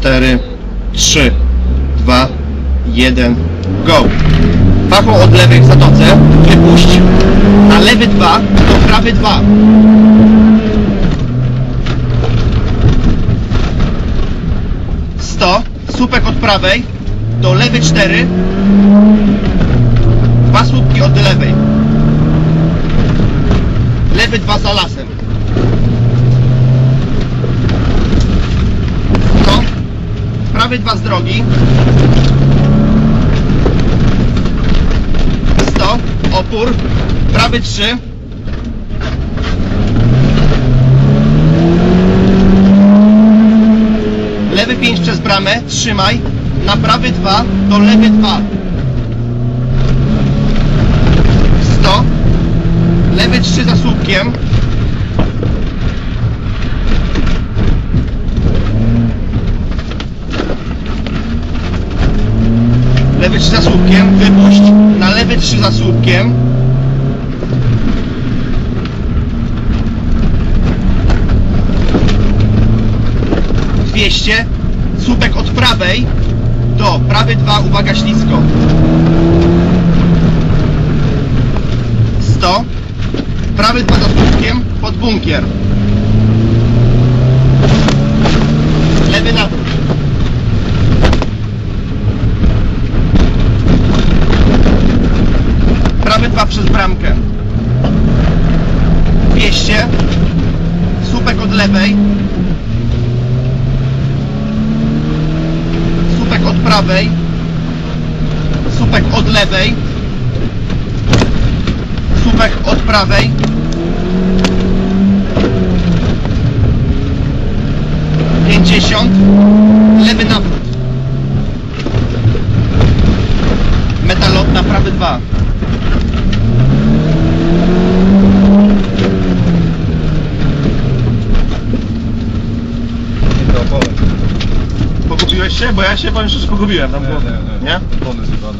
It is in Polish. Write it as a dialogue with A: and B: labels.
A: 4, 3, 2, 1, go. Pachą od lewej w zatoce, wypuść. Na lewy 2, to prawy 2. Sto, słupek od prawej, do lewy 4. Dwa słupki od lewej. Lewy 2 za lasem. 2 z drogi. 100, opór, prawy 3. Lewy 5 przez bramę, trzymaj. Na prawy 2, do lewy 2. 100. Lewy 3 za słupkiem. Lewy 3 za słupkiem, wypuść. Na lewy 3 za słupkiem. Dwieście. Słupek od prawej do prawy 2, uwaga ślisko. 100. Prawy 2 za słupkiem, pod bunkier. Lewy nawrót. Prawy 2 przez bramkę. 200. Słupek od lewej. Słupek od prawej. Słupek od lewej. Słupek od prawej. się, bo ja się powiem szczerze pogubiłem tam było. Nie?
B: Bony zjebane.